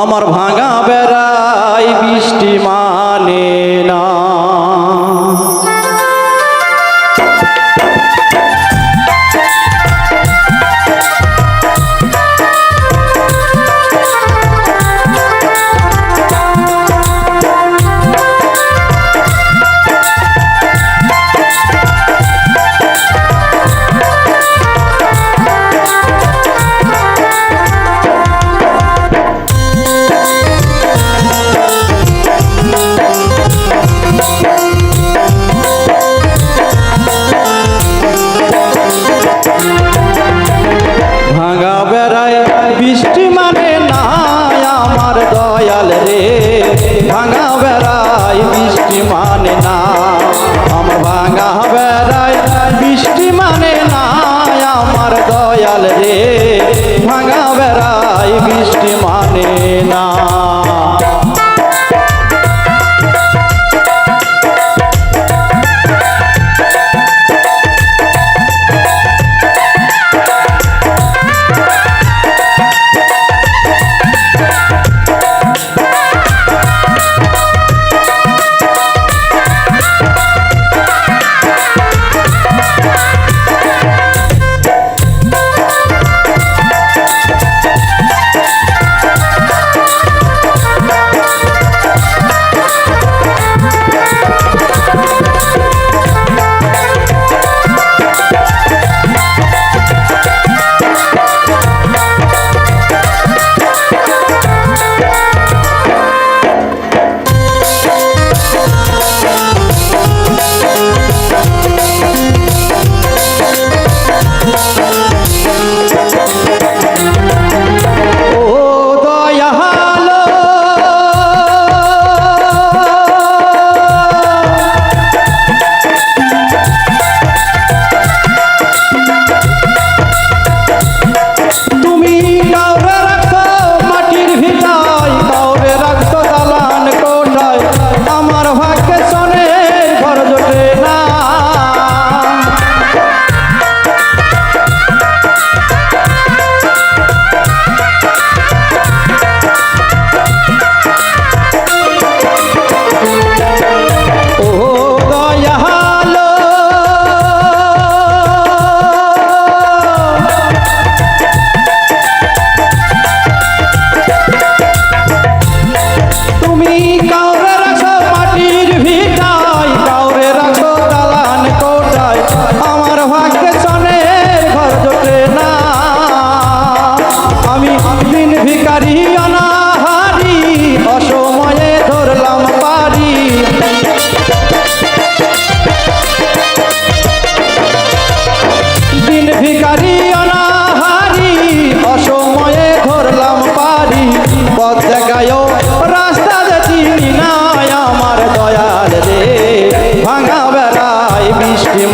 हमार भा মানে না, আমার ভাঙা বেড়ায় বৃষ্টি মানে না, আমার দয়াল রে, ভাঙা বেড়ায় বৃষ্টি মানে না।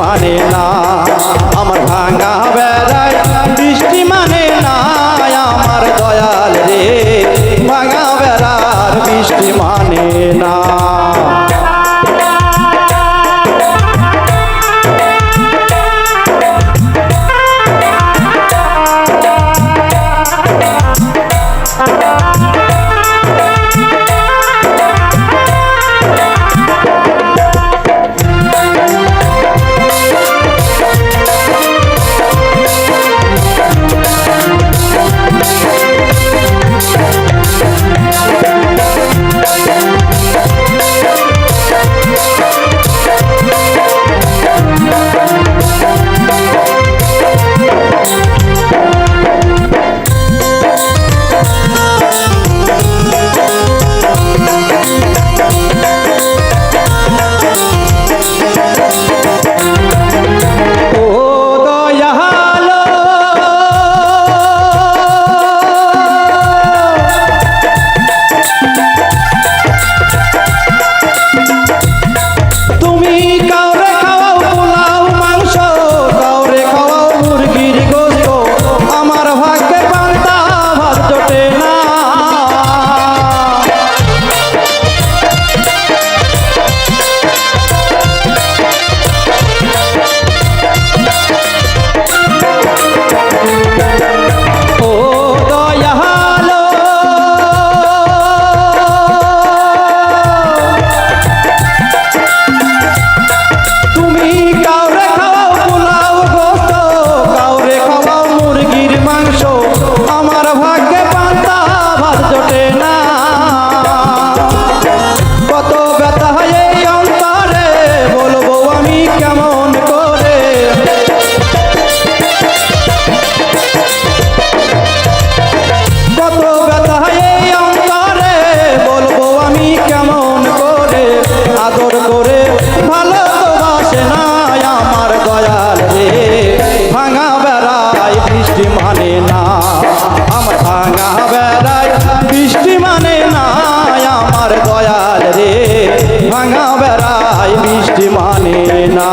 মানে না, আমার ভাঙা বেলায় বৃষ্টি মানে না, আমার দয়াল রে, ভাঙা বেলার বৃষ্টি মানে না। ভাঙা বেড়ায় বৃষ্টি মানে না।